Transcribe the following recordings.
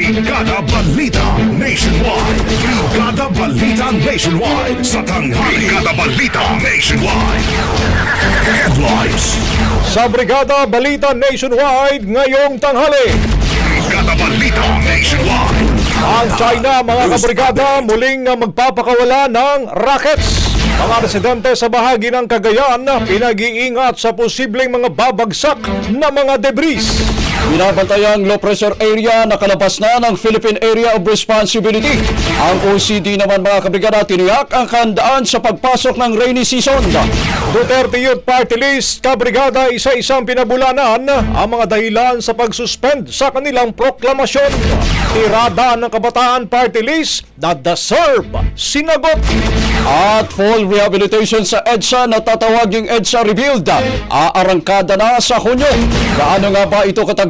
Brigada Balita Nationwide. Brigada Balita Nationwide sa tanghali. Brigada Balita Nationwide. Headlines. Sa Brigada Balita Nationwide ngayong tanghali. Brigada Balita Nationwide. Ang China, mga kabrigada, muling magpapakawala ng rockets. Mga residente sa bahagi ng Cagayan pinag-iingat sa posibleng mga babagsak na mga debris. Binabantayang low pressure area nakalabas na ng Philippine Area of Responsibility. Ang OCD naman mga kabrigada tiniyak ang kandaan sa pagpasok ng rainy season. Duterte Youth Party List, kabrigada, isa-isang pinabulanan ang mga dahilan sa pagsuspend sa kanilang proklamasyon. Tirada ng Kabataan Party List na deserve sinagot. At full rehabilitation sa EDSA na tatawaging EDSA Rebuild. Aarangkada na sa Hunyo. Gaano nga ba ito katagal?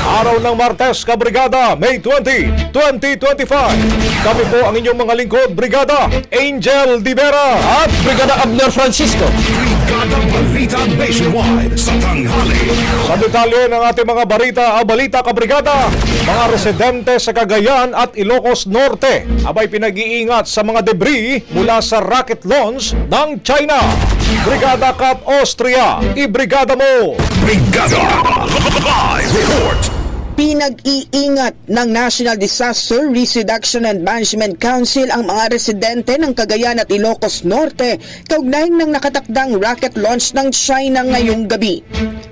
Araw ng Martes, Kabrigada, May 20, 2025. Kami po ang inyong mga lingkod, Brigada Angel Divera at Brigada Abner Francisco. Brigada Balita Nationwide sa tanghali. Sa detalye ng ating mga barita, ah, balita kabrigada, mga residente sa Cagayan at Ilocos Norte abay pinag-iingat sa mga debris mula sa rocket launch ng China. Brigada Kat Austria, ibrigada mo! Brigada Live Report. Pinag-iingat ng National Disaster Risk Reduction and Management Council ang mga residente ng Cagayan at Ilocos Norte kaugnay ng nakatakdang rocket launch ng China ngayong gabi.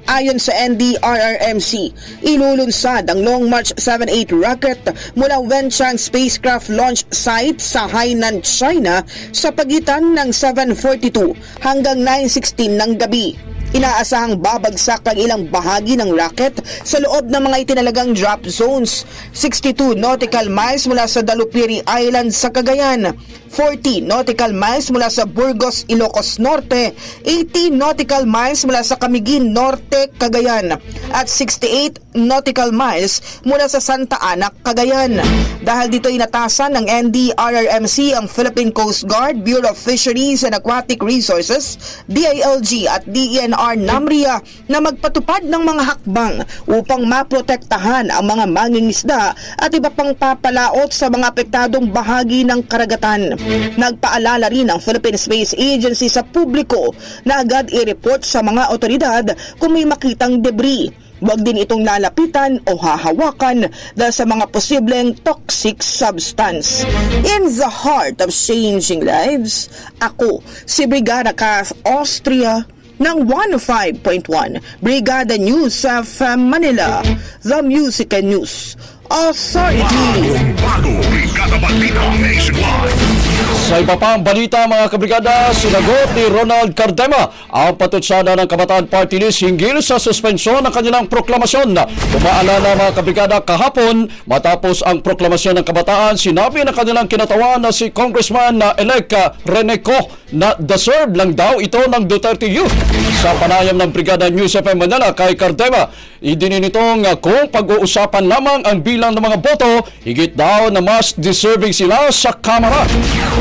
Ayon sa NDRRMC, ilulunsad ang Long March 78 rocket mula Wenchang Spacecraft Launch Site sa Hainan, China sa pagitan ng 7.42 hanggang 9.16 ng gabi. Inaasahang babagsak ang ilang bahagi ng rocket sa loob ng mga itinalagang drop zones. 62 nautical miles mula sa Dalupiri Island sa Cagayan, 40 nautical miles mula sa Burgos, Ilocos Norte, 80 nautical miles mula sa Camiguin Norte, Cagayan, at 68 nautical miles mula sa Santa Ana, Cagayan. Dahil dito inatasan ng NDRRMC ang Philippine Coast Guard, Bureau of Fisheries and Aquatic Resources, DILG at DENR NAMRIA na magpatupad ng mga hakbang upang maprotektahan ang mga mangingisda at iba pang papalaot sa mga apektadong bahagi ng karagatan. Nagpaalala rin ang Philippine Space Agency sa publiko na agad i-report sa mga otoridad kung may makitang debris. Huwag din itong lalapitan o hahawakan dahil sa mga posibleng toxic substance. In the heart of changing lives, ako si Brigada Kath Austria ng 105.1 Brigada News of Manila, The Music and News Authority. Bago, Brigada Balita Nationwide. Sa iba pang balita mga kabrigada, sinagot ni Ronald Cardema ang patutsada ng Kabataan Party List hinggil sa suspensyon ng kanilang proklamasyon. Umaalala mga kabrigada kahapon matapos ang proklamasyon ng Kabataan, sinabi ng kanilang kinatawan na si Congressman na elect Rene Co na deserve lang daw ito ng Duterte Youth. Sa panayam ng Brigada News FM Manila kay Cardema, idininitong uh, kung pag-uusapan lamang ang bilang ng mga boto, higit daw na mas deserving sila sa Kamara.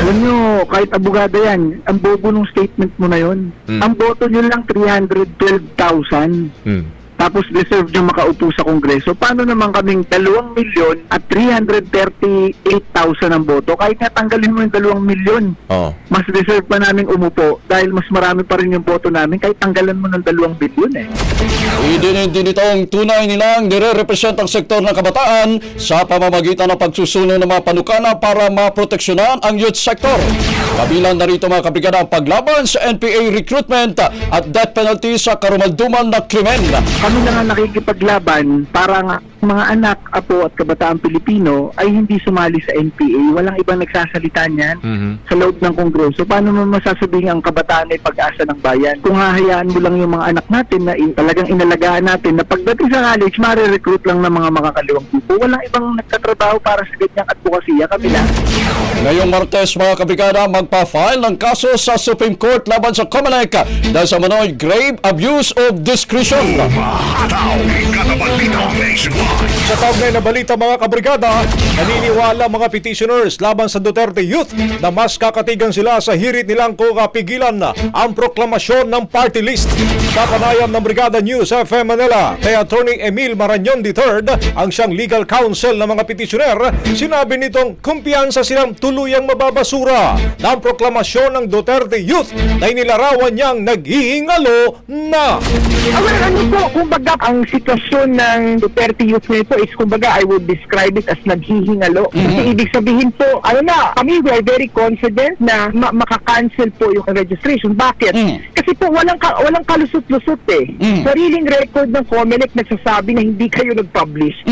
Alam nyo, kahit abogado yan, ang bobo ng statement mo na yon. Ang boto nyo lang 312,000. Tapos deserve nyo makaupo sa Kongreso. Paano naman kaming 2 milyon at 338,000 ang boto? Kahit nga tanggalin mo yung 2 milyon, Oh. mas deserve pa namin umupo dahil mas marami pa rin yung boto namin kahit tanggalan mo ng 2 bilyon eh. Idinin din itong tunay nilang nire-represent ang sektor ng kabataan sa pamamagitan ng pagsusunod ng mga panukala para maproteksyonan ang youth sector. Kabilang na rito mga kabrigada ang paglaban sa NPA recruitment at death penalty sa karumalduman na krimen. Kami na nga nakikipaglaban para nga mga anak, apo at kabataan Pilipino ay hindi sumali sa NPA. Walang ibang nagsasalita niyan sa loob ng Kongreso. Paano mo masasabihin ang kabataan ay pag-asa ng bayan? Kung hahayaan mo lang yung mga anak natin na in, talagang inalagaan natin na pagdating sa college, marirecruit lang ng mga makakaliwang grupo. Walang ibang nagtatrabaho para sa ganyang advokasya. Kami lang. Ngayong Martes mga kabrigada magpa-file ng kaso sa Supreme Court laban sa Comelec dahil sa manoy grave abuse of discretion. Ataw, Brigada Balita Nationwide. Sa kaugnay na balita mga kabrigada, naniniwala mga petitioners laban sa Duterte Youth na mas kakatigan sila sa hirit nilang kukapigilan na ang proklamasyon ng party list. Sa panayam ng Brigada News FM Manila kay Attorney Emil Marañon III, ang siyang legal counsel ng mga petitioner, sinabi nitong kumpiyansa silang tuluyang mababasura ang proklamasyon ng Duterte Youth na inilarawan niyang naghihingalo na. Ano po, kumbaga, ang sitwasyon ng Duterte Youth nito is, kumbaga, I would describe it as naghihingalo. Kasi ibig sabihin po, ano na, kami we are very confident na ma- makakancel po yung registration. Bakit? Mm. Kasi po, walang, ka- walang kalusot-lusot eh. Mm. Sariling record ng COMELEC nagsasabi na hindi kayo nag-publish.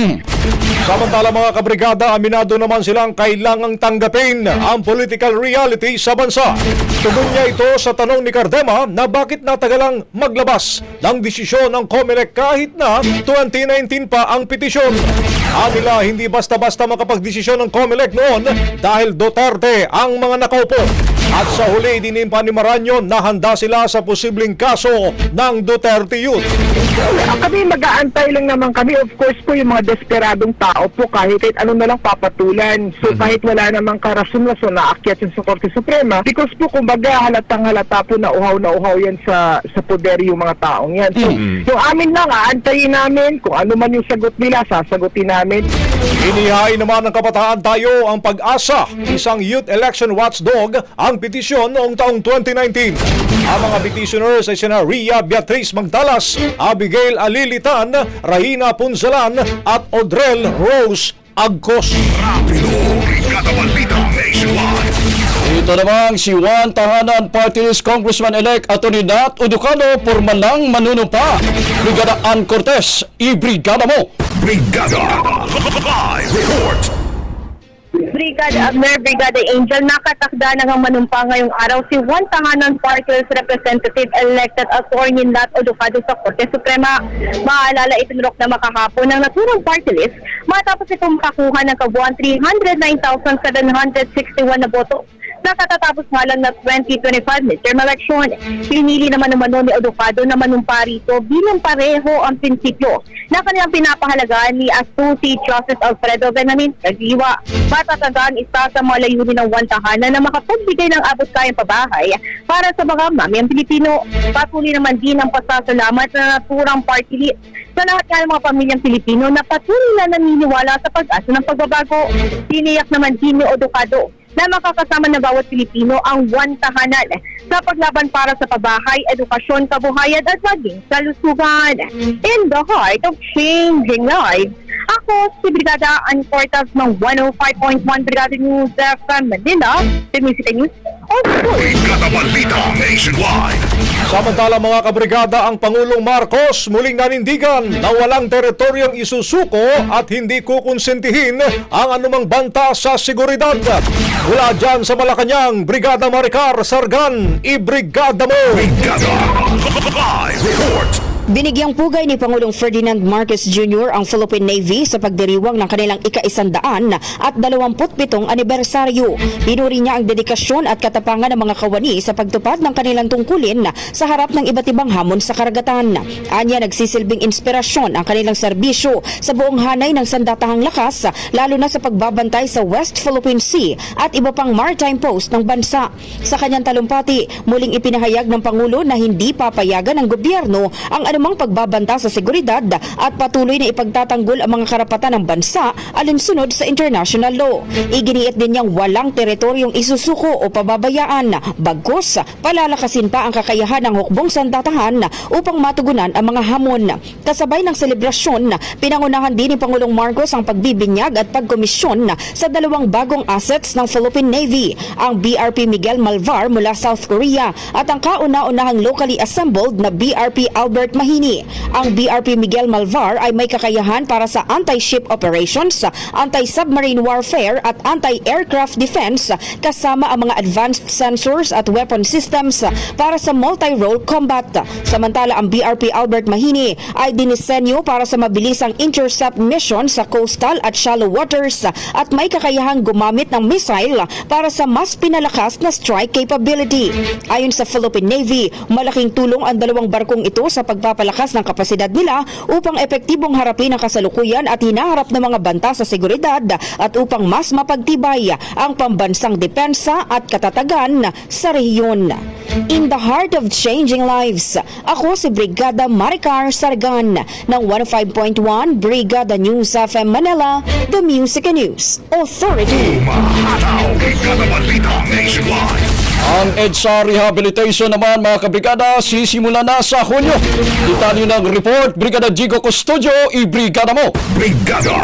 Samantala mga kabrigada, aminado naman silang kailangang tanggapin ang political reality sa bansa. Tugon niya ito sa tanong ni Cardema na bakit natagalang maglabas ng desisyon ng COMELEC kahit na 2019 pa ang petisyon. Anila hindi basta-basta makapagdesisyon ng COMELEC noon dahil Duterte ang mga nakaupo. At sa huli, dinimpa ni Maranyo na handa sila sa posibleng kaso ng Duterte Youth. Kami mag-aantay lang naman kami. Of course po yung mga desperadong tao po kahit, kahit ano na lang papatulan. So kahit wala namang karason-rason na akyat yun sa Korte Suprema because po kumbaga halatang halata po na uhaw na uhaw yan sa, sa poder yung mga taong yan. So yung amin lang, aantayin namin kung ano man yung sagot nila, sasagutin namin. Inihain naman ng kabataan tayo ang pag-asa, isang youth election watchdog ang petisyon noong taong 2019. Ang mga petitioners ay sina Ria Beatriz Magdalas, Abigail Alilitan, Rahina Punzalan at Audrel Rose Agcos. Balita Nationwide. Ito namang si Juan Tahanan Party List Congressman-elect Atty. Nat Uducano pormanang manunumpa. Brigada Ann Cortez, i-brigada mo! Brigada Live Report. Brigada Abner, Brigada Angel, nakatakda na ng manumpa ngayong araw si Juan Tahanan Parkers Representative elected Attorney Nat Odufado sa Korte Suprema. Maalala itinurok na makahapon ng naturang party list matapos itong makakuha ng kabuuan 309,761 na boto sa katatapos nga lang na 2025 midterm election. Pinili naman naman ni Odufado na manumpa rito bilang pareho ang prinsipyo na kanilang pinapahalagaan ni Associate Justice Alfredo Benamin Kagiwa. Matatandaan isa sa mga layunin ng one na makapagbigay ng abot kayang pabahay para sa mga mamayang Pilipino. Patuloy naman din ang pasasalamat na naturang party list sa lahat ng mga pamilyang Pilipino na patuloy na naniniwala sa pag-asa ng pagbabago. Tiniyak naman din ni Odocado na makakasama ng bawat Pilipino ang one tahanan sa paglaban para sa pabahay, edukasyon, kabuhayan at maging kalusugan. In the heart of changing lives, ako si Brigada Ancortas ng 105.1 Brigada News FM Manila, the Music News Balita Nationwide. Samantala mga kabrigada, ang Pangulong Marcos muling nanindigan na walang teritoryong isusuko at hindi kukonsentihin ang anumang banta sa seguridad. Mula dyan sa Malacanang, Brigada Maricar Sargan, ibrigada mo! Brigada Live Report. Binigyang pugay ni Pangulong Ferdinand Marcos Jr. ang Philippine Navy sa pagdiriwang ng kanilang ika-isandaan at 27 anibersaryo. Pinuri niya ang dedikasyon at katapangan ng mga kawani sa pagtupad ng kanilang tungkulin sa harap ng iba't ibang hamon sa karagatan. Anya nagsisilbing inspirasyon ang kanilang serbisyo sa buong hanay ng sandatahang lakas, lalo na sa pagbabantay sa West Philippine Sea at iba pang maritime post ng bansa. Sa kanyang talumpati, muling ipinahayag ng Pangulo na hindi papayagan ng gobyerno ang anumang pagbabanta sa seguridad at patuloy na ipagtatanggol ang mga karapatan ng bansa alinsunod sa international law. Iginiit din niyang walang teritoryong isusuko o pababayaan. Bagkus, palalakasin pa ang kakayahan ng hukbong sandatahan upang matugunan ang mga hamon. Kasabay ng selebrasyon, pinangunahan din ni Pangulong Marcos ang pagbibinyag at pagkomisyon sa dalawang bagong assets ng Philippine Navy, ang BRP Miguel Malvar mula South Korea at ang kauna-unahang locally assembled na BRP Albert Mahini. Ang BRP Miguel Malvar ay may kakayahan para sa anti-ship operations, anti-submarine warfare at anti-aircraft defense kasama ang mga advanced sensors at weapon systems para sa multi-role combat. Samantala ang BRP Albert Mahini ay dinisenyo para sa mabilisang intercept mission sa coastal at shallow waters at may kakayahang gumamit ng missile para sa mas pinalakas na strike capability. Ayon sa Philippine Navy, malaking tulong ang dalawang barkong ito sa pagpapalakas ng kapasidad nila upang epektibong harapin ang kasalukuyan at hinaharap ng mga banta sa seguridad at upang mas mapagtibay ang pambansang depensa at katatagan sa rehiyon. In the heart of changing lives, ako si Brigada Maricar Sargan ng 105.1 Brigada News FM Manila, The Music and News Authority. Umahataw. Brigada Balita Nationwide. Ang EDSA Rehabilitation naman mga kabrigada sisimula na sa Hunyo. Detalye ng report, Brigada Jigo Custodio, i-brigada mo. Brigada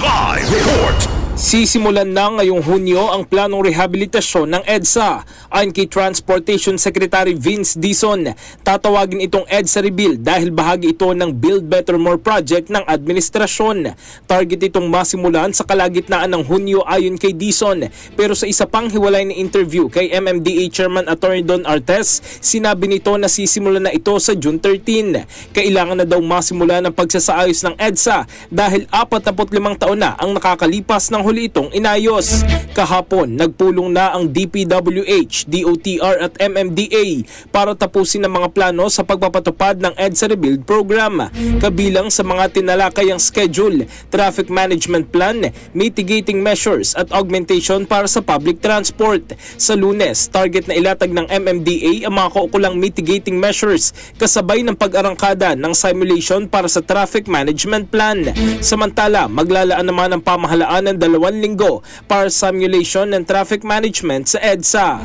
Live Report. Sisimulan na ngayong Hunyo ang planong rehabilitasyon ng EDSA. Ayon kay Transportation Secretary Vince Dison, tatawagin itong EDSA Rebuild dahil bahagi ito ng Build Better More project ng administrasyon. Target itong masimulan sa kalagitnaan ng Hunyo ayon kay Dison. Pero sa isa pang hiwalay na interview kay MMDA Chairman Attorney Don Artes, sinabi nito na sisimulan na ito sa June 13. Kailangan na daw masimulan ang pagsasaayos ng EDSA dahil 45 taon na ang nakakalipas ng huli itong inayos. Kahapon, nagpulong na ang DPWH, DOTR at MMDA para tapusin ang mga plano sa pagpapatupad ng EDSA Rebuild Program. Kabilang sa mga tinalakay ang schedule, traffic management plan, mitigating measures at augmentation para sa public transport. Sa lunes, target na ilatag ng MMDA ang mga kaukulang mitigating measures kasabay ng pag-arangkada ng simulation para sa traffic management plan. Samantala, maglalaan naman ang pamahalaan ng dalawang linggo para sa simulation ng traffic management sa EDSA.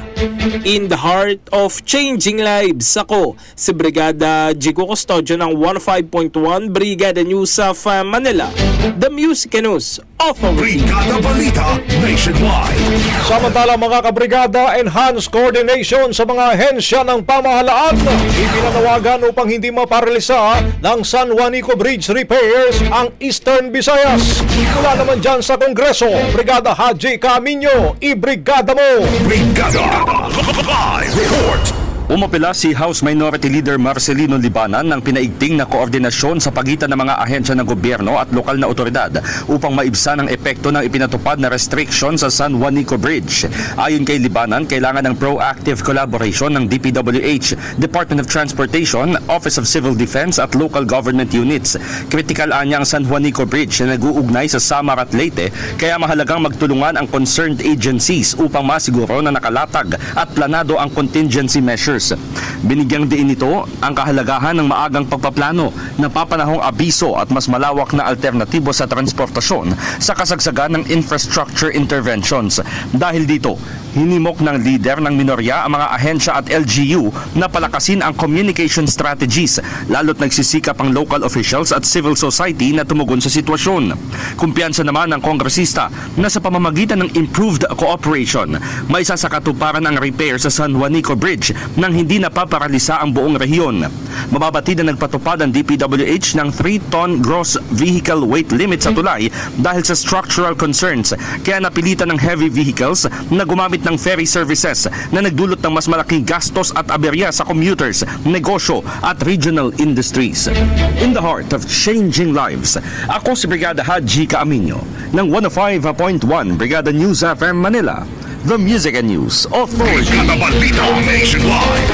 In the heart of changing lives, ako si Brigada Jigo Custodio ng 15.1 Brigada News of Manila, The Music News Authority. Brigada Balita Nationwide. Samantala mga kabrigada, enhanced coordination sa mga ahensya ng pamahalaan. Ipinanawagan upang hindi maparalisa ng San Juanico Bridge repairs ang Eastern Visayas. Mula naman dyan sa Kongreso, Abiso, Brigada Haji Camino, ibrigada mo! Brigada Live Report Umapila si House Minority Leader Marcelino Libanan ng pinaigting na koordinasyon sa pagitan ng mga ahensya ng gobyerno at lokal na otoridad upang maibsan ang epekto ng ipinatupad na restriction sa San Juanico Bridge. Ayon kay Libanan, kailangan ng proactive collaboration ng DPWH, Department of Transportation, Office of Civil Defense at local government units. Critical anya ang San Juanico Bridge na nag-uugnay sa Samar at Leyte kaya mahalagang magtulungan ang concerned agencies upang masiguro na nakalatag at planado ang contingency measures. Binigyang diin nito ang kahalagahan ng maagang pagpaplano na papanahong abiso at mas malawak na alternatibo sa transportasyon sa kasagsagan ng infrastructure interventions. Dahil dito, hinimok ng leader ng minorya ang mga ahensya at LGU na palakasin ang communication strategies lalo't nagsisikap ang local officials at civil society na tumugon sa sitwasyon. Kumpiyansa naman ng kongresista na sa pamamagitan ng improved cooperation, may isa sa katuparan ang repair sa San Juanico Bridge nang hindi napaparalisa ang buong rehiyon. Mababatid na nagpatupad ang DPWH ng 3-ton gross vehicle weight limit sa tulay dahil sa structural concerns kaya napilitan ng heavy vehicles na gumamit ng ferry services na nagdulot ng mas malaking gastos at aberya sa commuters, negosyo at regional industries. In the heart of changing lives, ako si Brigada Haji Kaaminyo ng 105.1 Brigada News FM Manila, the Music and News Authority. Brigada Balita Nationwide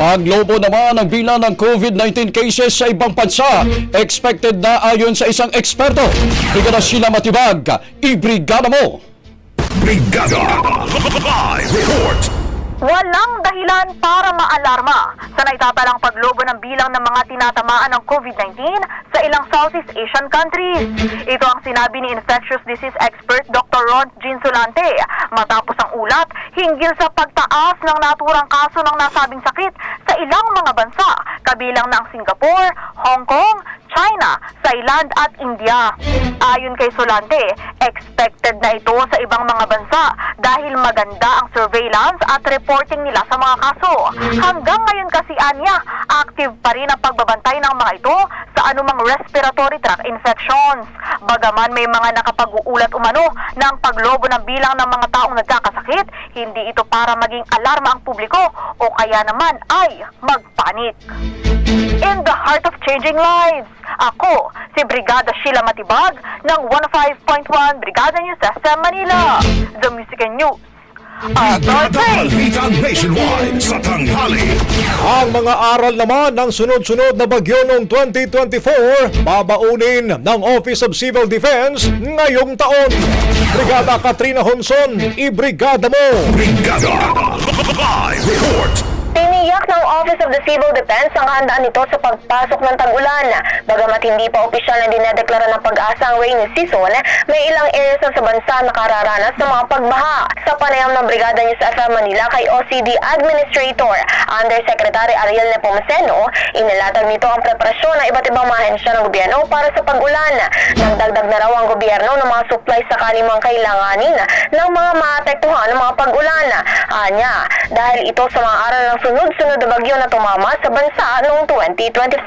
Paglobo naman ang bilang ng COVID-19 cases sa ibang bansa, expected na ayon sa isang eksperto. Brigada Sheila Matibag, ibrigada mo! Brigada Live Report Walang dahilan para maalarma sa naitatalang paglobo ng bilang ng mga tinatamaan ng COVID-19 sa ilang Southeast Asian countries. Ito ang sinabi ni infectious disease expert Dr. Ron Ginsolante matapos ang ulat hinggil sa pagtaas ng naturang kaso ng nasabing sakit sa ilang mga bansa kabilang ng Singapore, Hong Kong, China, Thailand at India. Ayon kay Solante, expected na ito sa ibang mga bansa dahil maganda ang surveillance at reporting nila sa mga kaso. Hanggang ngayon kasi anya, active pa rin ang pagbabantay ng mga ito sa anumang respiratory tract infections. Bagaman may mga nakapag-uulat umano ng paglobo ng bilang ng mga taong nagkakasakit, hindi ito para maging alarma ang publiko o kaya naman ay magpanik. In the heart of changing lives, ako si Brigada Sheila Matibag ng 105.1 Brigada News FM Manila, The Music and News. Tanghali Ang mga aral naman ng sunod-sunod na bagyo noong 2024, babaunin ng Office of Civil Defense ngayong taon. Brigada Katrina Honson, ibrigada mo! Brigada Live Report Tiniyak ng Office of the Civil Defense ang handaan nito sa pagpasok ng tag-ulan. Bagamat hindi pa opisyal na dinedeklara ng pag-asa ang rainy season, may ilang areas sa bansa nakararanas ng mga pagbaha. Sa panayam ng Brigada News FM Manila kay OCD Administrator Undersecretary Ariel Nepomuceno, inilatag nito ang preparasyon ng iba't ibang mga ng gobyerno para sa pag-ulan. Nagdagdag na raw ang gobyerno ng mga supplies sakaling mga kailanganin ng mga maapektuhan ng mga pag-ulan. Anya, dahil ito sa mga aral ng sunod-sunod na bagyo na tumama sa bansa noong 2024.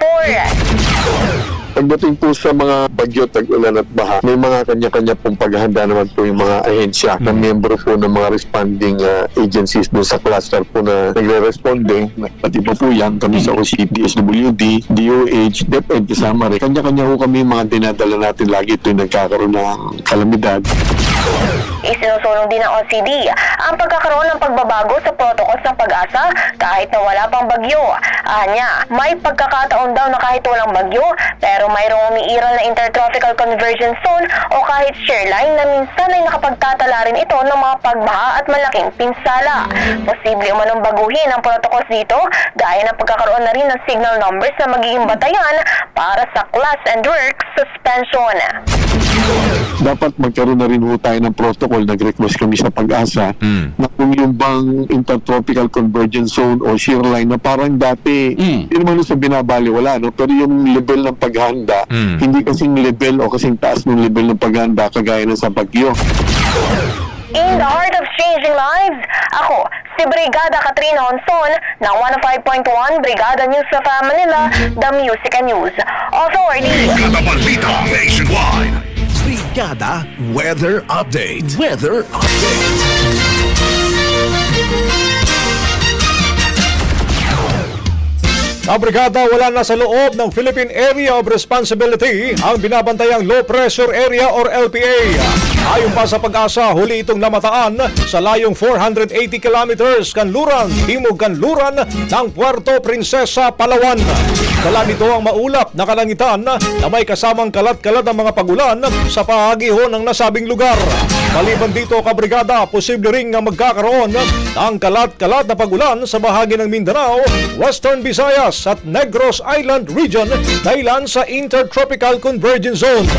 Pagdating po sa mga bagyo, tag-ulan at baha, may mga kanya-kanya pong paghahanda naman po yung mga ahensya na miyembro po ng mga responding uh, agencies doon sa cluster po na nagre-responde. Pati pa po yan, kami sa OCD, SWD, DOH, DepEd, kasama rin. Kanya-kanya po kami yung mga dinadala natin lagi tuwing nagkakaroon ng kalamidad. Isinusulong din ng OCD ang pagkakaroon ng pagbabago sa protocols ng pag-asa kahit na wala pang bagyo. Anya, may pagkakataon daw na kahit walang bagyo pero mayroong umiiral na intertropical convergence zone o kahit shear line na minsan ay nakapagtatala rin ito ng mga pagbaha at malaking pinsala. Posible umanong baguhin ang protocols dito gaya ng pagkakaroon na rin ng signal numbers na magiging batayan para sa class and work suspension. Dapat magkaroon na rin po tayo ng protocol. Nag-request kami sa pag-asa na kung yung bang intertropical convergence zone o shear line na parang dati, Mm. hindi naman sa binabali, wala, no? pero yung level ng paghanda, hindi kasing level o kasing taas ng level ng paghanda kagaya ng sa bagyo. In the heart of changing lives, ako, si Brigada Katrina Honson ng 105.1 Brigada News sa Manila, The Music and News Authority. Brigada Balita Nationwide Brigada Weather Update. Weather Update. Ang brigada wala na sa loob ng Philippine Area of Responsibility ang binabantayang Low Pressure Area or LPA. Ayon pa sa pag-asa, huli itong namataan sa layong 480 kilometers kanluran, timog kanluran ng Puerto Princesa, Palawan. Dala nito ang maulap na kalangitan na may kasamang kalat-kalat ng mga pagulan sa pahagiho ng nasabing lugar. Maliban dito, kabrigada, posible ring na magkakaroon ng kalat-kalat na pagulan sa bahagi ng Mindanao, Western Visayas at Negros Island Region dahilan sa Intertropical Convergence Zone.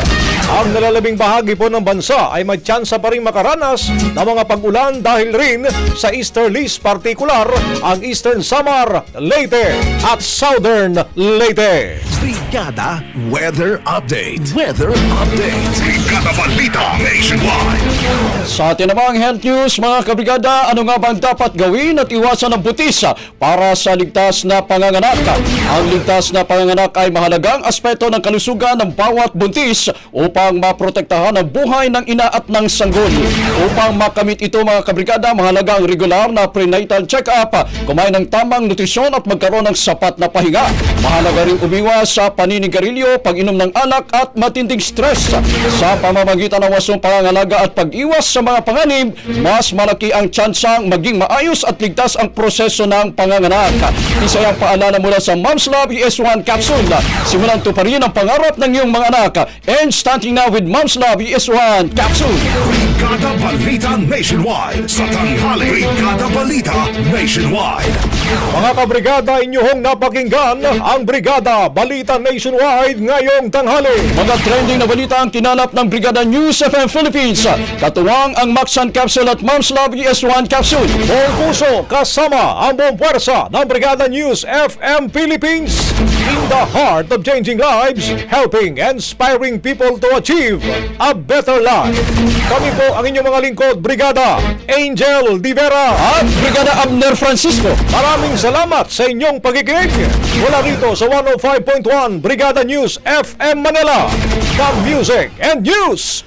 Ang nalalabing bahagi po ng bansa ay may tsansa pa rin makaranas ng mga pag-ulan dahil rin sa easterlies partikular ang Eastern Samar, Leyte at Southern Leyte. Brigada Weather Update. Weather Update. Brigada Balita Nationwide. Sa atin namang health news, mga kabrigada, ano nga bang dapat gawin at iwasan ng butis para sa ligtas na panganganak? Ang ligtas na panganganak ay mahalagang aspeto ng kalusugan ng bawat buntis upang maprotektahan ang buhay ng ina at ng sanggol. Upang makamit ito mga kabrigada, mahalaga ang regular na prenatal check-up, kumain ng tamang nutrisyon at magkaroon ng sapat na pahinga. Mahalaga rin umiwas sa paninigarilyo, pag-inom ng alak at matinding stress. Sa pamamagitan ng wasong pangangalaga at pag-iwas sa mga panganib, mas malaki ang tsansang maging maayos at ligtas ang proseso ng panganganak. Isa ang paalala mula sa Mom's Love ES1 Capsule. Simulan tuparin ang pangarap ng iyong mga anak. And starting now with Mom's Love ES1 Capsule. Brigada Balita Nationwide. Sa tanghali. Brigada Balita Nationwide. Mga kabrigada, inyong napakinggan ang Brigada Balita Nationwide ngayong tanghali. Mga trending na balita ang kinalap ng Brigada News FM Philippines. Katuwang ang Maxan Capsule at Mom's Love ES1 Capsule. Buong puso kasama ang buong puwersa ng Brigada News FM Philippines in the heart of changing lives, helping inspiring people to achieve a better life. Kami po ang inyong mga lingkod, Brigada Angel Divera. At Brigada Abner Francisco. Maraming salamat sa inyong pakikinig. Mula rito sa 105.1 Brigada News FM Manila, the Music and News